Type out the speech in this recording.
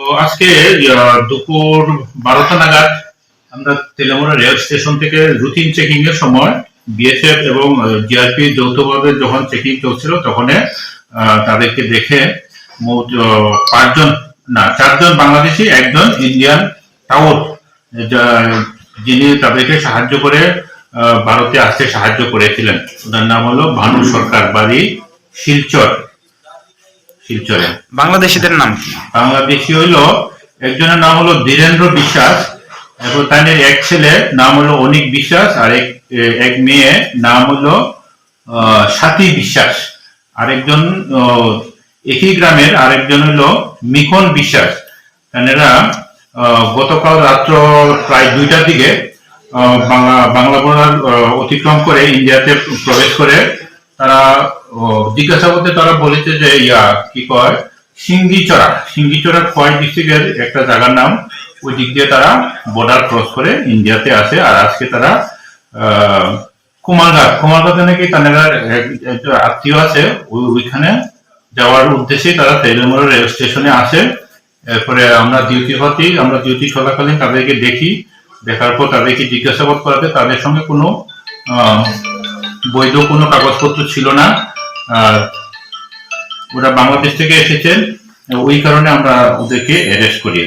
তো আজকে দুপুর বারোটা নাগাদ আমরা তেলেমুরা রেল স্টেশন থেকে রুটিন চেকিং এর সময় বিএসএফ এবং জিআরপি যৌথভাবে যখন চেকিং চলছিল তখন তাদেরকে দেখে পাঁচজন, না, চারজন বাংলাদেশি, একজন ইন্ডিয়ান টাউট যিনি তাদেরকে সাহায্য করে ভারতে আসতে সাহায্য করেছিলেন। ওনার নাম হলো ভানু সরকার, বাড়ি শিলচর। শিলচরে বাংলাদেশিদের নাম? বাংলাদেশি হইল একজনের নাম হলো ধীরেন্দ্র বিশ্বাস এবং তার এক ছেলে নাম হলো অনিক বিশ্বাস আর এক এক মেয়ে নাম হলো স্বাতী বিশ্বাস। আরেকজন একই গ্রামের আরেকজন হলো মিখন বিশ্বাস। এনারা গতকাল রাত্র প্রায় দুইটার দিকে বাংলা বাংলা বর্ডার আহ, অতিক্রম করে ইন্ডিয়াতে প্রবেশ করে তারা জিজ্ঞাসাবাদে তারা বলেছে যে, ইয়া, কি কয়? সিঙ্গিচড়া। সিঙ্গিচড়া খোয়াই ডিস্ট্রিক্টের একটা জায়গার নাম, ওই দিক দিয়ে তারা বর্ডার ক্রস করে ইন্ডিয়াতে আসে, আর আজকে তারা কুমারঘাট। কুমারঘাটে নাকি একটা আত্মীয় আছে, ওই- ওইখানে যাওয়ার উদ্দেশ্যে তারা তেলেমুরা রেল স্টেশনে আসে। এরপরে আমরা ডিউটি হতে আমরা ডিউটি চলাকালীন তাদেরকে দেখি। দেখার পর তাদেরকে জিজ্ঞাসাবাদ করাতে তাদের সঙ্গে কোনো বৈধ কোনো কাগজপত্র ছিল না। ওরা বাংলাদেশ থেকে এসেছেন ওই কারণে আমরা ওদেরকে অ্যারেস্ট করি।